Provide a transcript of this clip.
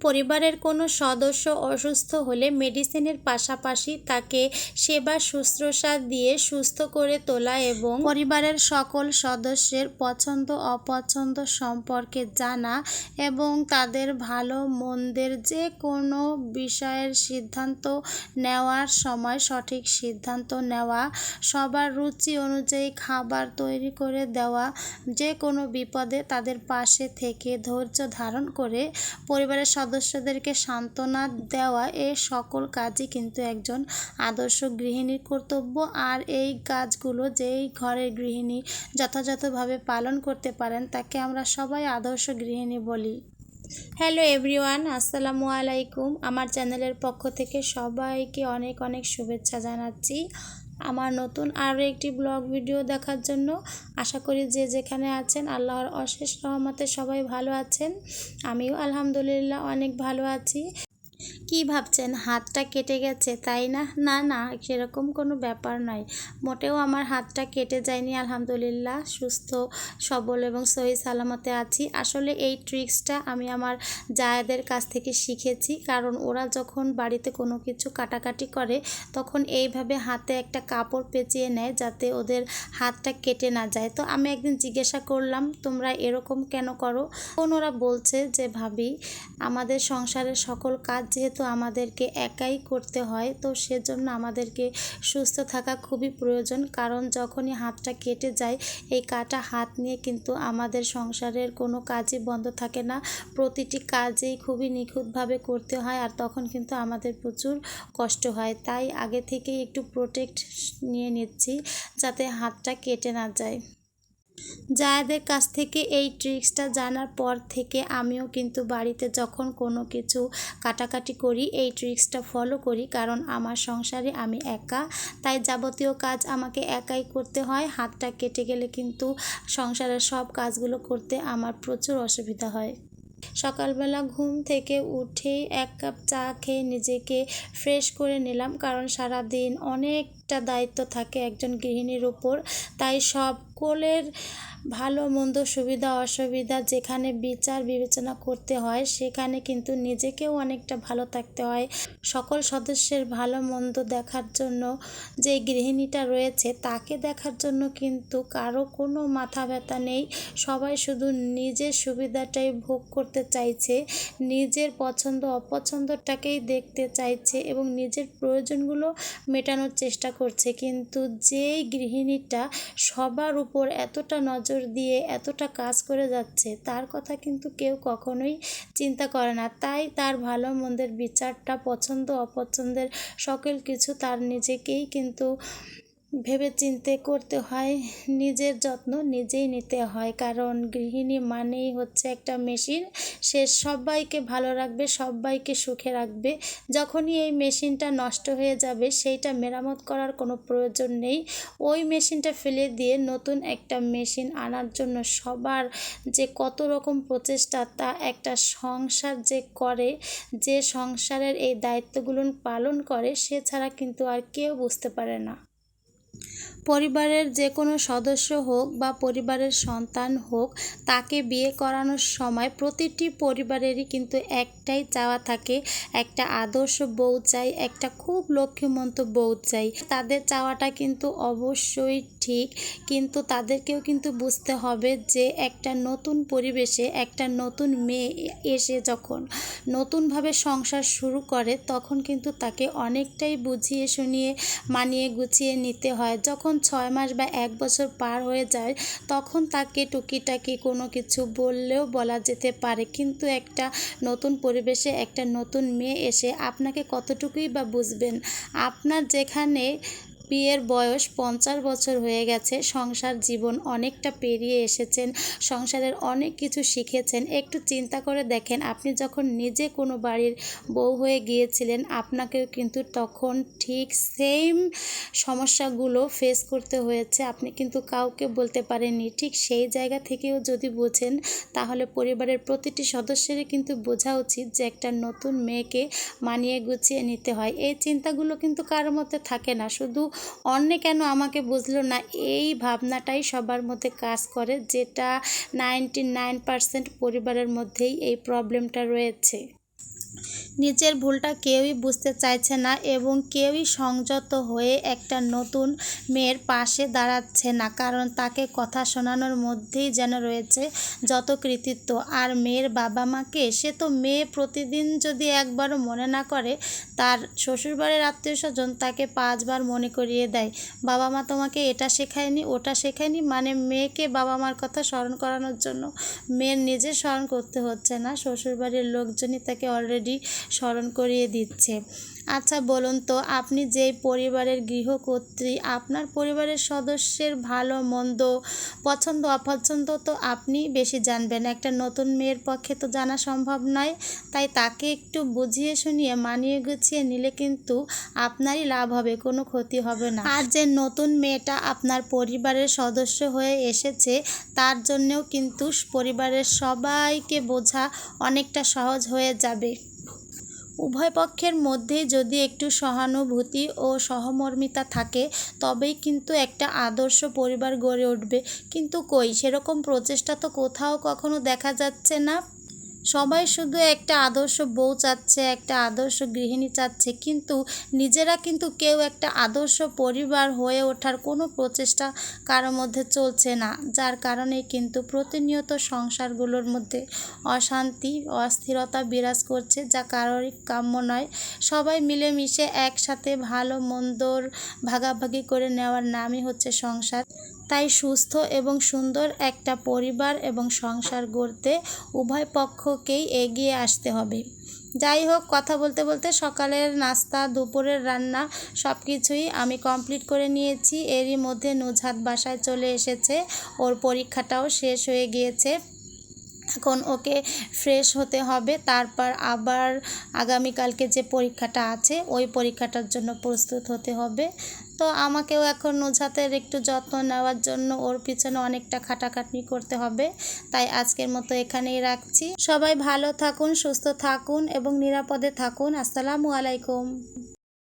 পরিবারের কোনো সদস্য অসুস্থ হলে মেডিসিনের পাশাপাশি তাকে সেবা শুশ্রূষা দিয়ে সুস্থ করে তোলা এবং পরিবারের সকল সদস্যের পছন্দ অপছন্দ সম্পর্কে জানা এবং তাদের ভালো মন্দের যে কোনো বিষয়ের সিদ্ধান্ত নেওয়ার সময় সঠিক সিদ্ধান্ত নেওয়া, সবার রুচি অনুযায়ী খাবার তৈরি করে দেওয়া, যে কোনো বিপদে তাদের পাশে থেকে ধৈর্য ধারণ করে পরিবারের সদস্যদেরকে সান্ত্বনা দেওয়া এ সকল কাজই কিন্তু একজন আদর্শ গৃহিণীর কর্তব্য। আর এই কাজগুলো যেই ঘরের গৃহিণী যথাযথভাবে পালন করতে পারেন, তাকে আমরা সবাই আদর্শ গৃহিণী বলি। হ্যালো এভরিওয়ান, আসসালামু আলাইকুম। আমার চ্যানেলের পক্ষ থেকে সবাইকে অনেক অনেক শুভেচ্ছা জানাচ্ছি। আমার নতুন আরও একটি ব্লগ ভিডিও দেখার জন্য আশা করি যে যেখানে আছেন আল্লাহর অশেষ রহমতে সবাই ভালো আছেন। আমিও আলহামদুলিল্লাহ অনেক ভালো আছি। কি ভাবছেন? হাতটা কেটে গেছে, তাই না? না না, সেরকম কোনো ব্যাপার নয়। মোটেও আমার হাতটা কেটে যায়নি, আলহামদুলিল্লাহ, সুস্থ, সবল এবং সহি সালামতে আছি। আসলে এই ট্রিক্সটা আমি আমার জায়েদের কাছ থেকে শিখেছি, কারণ ওরা যখন বাড়িতে কোনো কিছু কাটাকাটি করে, তখন এইভাবে হাতে একটা কাপড় পেঁচিয়ে নেয় যাতে ওদের হাতটা কেটে না যায়। তো আমি একদিন জিজ্ঞাসা করলাম, তোমরা এরকম কেন করো? তখন ওরা বলছে যে, ভাবি, আমাদের সংসারের সকল কাজ যেহেতু আমাদেরকে একাই করতে হয়। তো সেজন্য আমাদেরকে সুস্থ থাকা খুবই প্রয়োজন। কারণ যখনই হাতটা কেটে যায়, এই কাটা হাত নিয়ে কিন্তু আমাদের সংসারের কোনো কাজই বন্ধ থাকে না। প্রতিটি কাজেই খুবই নিখুঁতভাবে করতে হয় আর তখন কিন্তু আমাদের প্রচুর কষ্ট হয়। তাই আগে থেকেই একটু প্রোটেক্ট নিয়ে নিচ্ছি, যাতে হাতটা কেটে না যায়। যাদের কাছ থেকে এই ট্রিক্সটা জানার পর থেকে আমিও কিন্তু বাড়িতে যখন কোনো কিছু কাটাকাটি করি, এই ট্রিক্সটা ফলো করি। কারণ আমার সংসারে আমি একা, তাই যাবতীয় কাজ আমাকে একাই করতে হয়। হাতটা কেটে গেলে কিন্তু সংসারের সব কাজগুলো করতে আমার প্রচুর অসুবিধা হয়। সকালবেলা ঘুম থেকে উঠেই এক কাপ চা খেয়ে নিজেকে ফ্রেশ করে নিলাম। কারণ সারা দিন অনেকটা দায়িত্ব থাকে একজন গৃহিণীর উপর। তাই সকলের ভালো, মন্দ, সুবিধা, অসুবিধা যেখানে বিচার, বিবেচনা করতে হয়, সেখানে কিন্তু নিজেকেও অনেকটা ভালো থাকতে হয়। সকল সদস্যের ভালো, মন্দ দেখার জন্য যে গৃহিণীটা রয়েছে, তাকে দেখার জন্য কিন্তু কারও কোনো মাথা ব্যথা নেই। সবাই শুধু নিজের সুবিধাটাই ভোগ করতে চাইছে, নিজের পছন্দ, অপছন্দটাকেই দেখতে চাইছে এবং নিজের প্রয়োজনগুলো মেটানোর চেষ্টা করছে, কিন্তু যেই গৃহিণীটা সবার উপর এতটা নজর দিয়ে এতটা কাজ করে যাচ্ছে, তার কথা কিন্তু কেউ কখনোই চিন্তা করে না। তাই তার ভালো মন্দের বিচারটা পছন্দ অপছন্দের সকল কিছু তার নিজেকেই কিন্তু ভেবে চিনতে করতে হয়, নিজের যত্ন নিজেই নিতে হয়। কারণ গৃহিণী মানেই হচ্ছে একটা মেশিন। সে সবাইকে ভালো রাখবে, সবাইকে সুখে রাখবে। যখনই এই মেশিনটা নষ্ট হয়ে যাবে, সেইটা মেরামত করার কোনো প্রয়োজন নেই। ওই মেশিনটা ফেলে দিয়ে নতুন একটা মেশিন আনার জন্য সবার যে কত রকম প্রচেষ্টা, তা একটা সংসার যে করে, যে সংসারের এই দায়িত্বগুলো পালন করে, সে ছাড়া কিন্তু আর কেউ বুঝতে পারে না। পরিবারের যে কোনো সদস্য হোক বা পরিবারের সন্তান হোক, তাকে বিয়ে করানোর সময় প্রতিটি পরিবারেরই কিন্তু একটাই চাওয়া থাকে, একটা আদর্শ বউ চাই, একটা খুব লক্ষ্মীমন্ত বউ চাই। তাদের চাওয়াটা কিন্তু অবশ্যই ঠিক, কিন্তু তাদেরকেও কিন্তু বুঝতে হবে যে একটা নতুন পরিবেশে একটা নতুন মেয়ে এসে যখন নতুনভাবে সংসার শুরু করে, তখন কিন্তু তাকে অনেকটাই বুঝিয়ে শুনিয়ে মানিয়ে গুছিয়ে নিতে হয়। যখন ছয় মাস বা এক বছর পার হয়ে যায়, তখন তাকে টুকিটাকি কোনো কিছু বললেও বলা যেতে পারে, কিন্তু একটা নতুন পরিবেশে একটা নতুন মেয়ে এসে আপনাকে কতটুকুই বা বুঝবেন? আপনার যেখানে বিয়ের বয়স পঞ্চাশ বছর হয়ে গেছে। সংসার জীবন অনেকটা পেরিয়ে এসেছেন, সংসারের অনেক কিছু শিখেছেন। একটু চিন্তা করে দেখেন, আপনি যখন নিজে কোনো বাড়ির বউ হয়ে গিয়েছিলেন, আপনাকেও কিন্তু তখন ঠিক সেম সমস্যাগুলো ফেস করতে হয়েছে। আপনি কিন্তু কাউকে বলতে পারেননি। ঠিক সেই জায়গা থেকেও যদি বোঝেন, তাহলে পরিবারের প্রতিটি সদস্যেরই কিন্তু বোঝা উচিত যে একটা নতুন মেয়েকে মানিয়ে গুছিয়ে নিতে হয়। এই চিন্তাগুলো কিন্তু কারোর মধ্যে থাকে না। শুধু অন্যে কেন আমাকে বুঝলো না? এই ভাবনাটাই সবার মধ্যে কাজ করে, যেটা নাইনটি নাইন পরিবারের মধ্যেই এই প্রবলেমটা রয়েছে। নিজের ভুলটা কেউই বুঝতে চাইছে না এবং কেউই সংযত হয়ে একটা নতুন মেয়ের পাশে দাঁড়াচ্ছে না, কারণ তাকে কথা শোনানোর মধ্যেই যেন রয়েছে যত কৃতিত্ব। আর মেয়ের বাবা মাকে সে তো মেয়ে প্রতিদিন যদি একবারও মনে না করে, তার শ্বশুরবাড়ির আত্মীয় স্বজন তাকে পাঁচবার মনে করিয়ে দেয় বাবা মা তোমাকে এটা শেখায়নি, ওটা শেখায়নি? মানে মেয়েকে বাবা মার কথা স্মরণ করানোর জন্য মেয়ের নিজে স্মরণ করতে হচ্ছে না। শ্বশুরবাড়ির লোকজনই তাকে অলরেডি স্মরণ করিয়ে দিচ্ছে। আচ্ছা বলুন তো, আপনি যেই পরিবারের গৃহকর্ত্রী, আপনার পরিবারের সদস্যের ভালো, মন্দ, পছন্দ, অপছন্দ তো আপনি বেশি জানবেন। একটা নতুন মেয়ের পক্ষে তো জানা সম্ভব নয়। তাই তাকে একটু বুঝিয়ে শুনিয়ে, মানিয়ে গুছিয়ে নিলে কিন্তু আপনারই লাভ হবে, কোনো ক্ষতি হবে না। আর যে নতুন মেয়েটা আপনার পরিবারের সদস্য হয়ে এসেছে, তার জন্যেও কিন্তু পরিবারের সবাইকে বোঝা অনেকটা সহজ হয়ে যাবে। উভয় পক্ষের মধ্যে যদি একটু সহানুভূতি ও সহমর্মিতা থাকে, তবেই কিন্তু একটা আদর্শ পরিবার গড়ে উঠবে। কিন্তু কই, সেরকম প্রচেষ্টা তো কোথাও কখনো দেখা যাচ্ছে না। সবাই শুধু একটা আদর্শ বউ চাচ্ছে, একটা আদর্শ গৃহিণী চাচ্ছে, কিন্তু নিজেরা কিন্তু কেউ একটা আদর্শ পরিবার হয়ে ওঠার কোনো প্রচেষ্টা কারোর মধ্যে চলছে না। যার কারণে কিন্তু প্রতিনিয়ত সংসারগুলোর মধ্যে অশান্তি, অস্থিরতা বিরাজ করছে, যা কারোরই কাম্য নয়। সবাই মিলেমিশে একসাথে ভালো মন্দর ভাগাভাগি করে নেওয়ার নামই হচ্ছে সংসার। তাই সুস্থ এবং সুন্দর একটা পরিবার এবং সংসার গড়তে উভয় পক্ষকেই এগিয়ে আসতে হবে। যাই হোক, কথা বলতে বলতে সকালের নাস্তা, দুপুরের রান্না সব কিছুই আমি কমপ্লিট করে নিয়েছি। এরই মধ্যে নুজহাত বাসায় চলে এসেছে। ওর পরীক্ষাটাও শেষ হয়ে গিয়েছে। এখন ওকে ফ্রেশ হতে হবে। তারপর আবার আগামীকালকে যে পরীক্ষাটা আছে, ওই পরীক্ষাটার জন্য প্রস্তুত হতে হবে। তো আমাকেও এখন নুজাতের একটু যত্ন নেওয়ার জন্য ওর পিছনে অনেকটা খাটাখাটনি করতে হবে। তাই আজকের মতো এখানেই রাখছি। সবাই ভালো থাকুন, সুস্থ থাকুন এবং নিরাপদে থাকুন। আসসালামু আলাইকুম।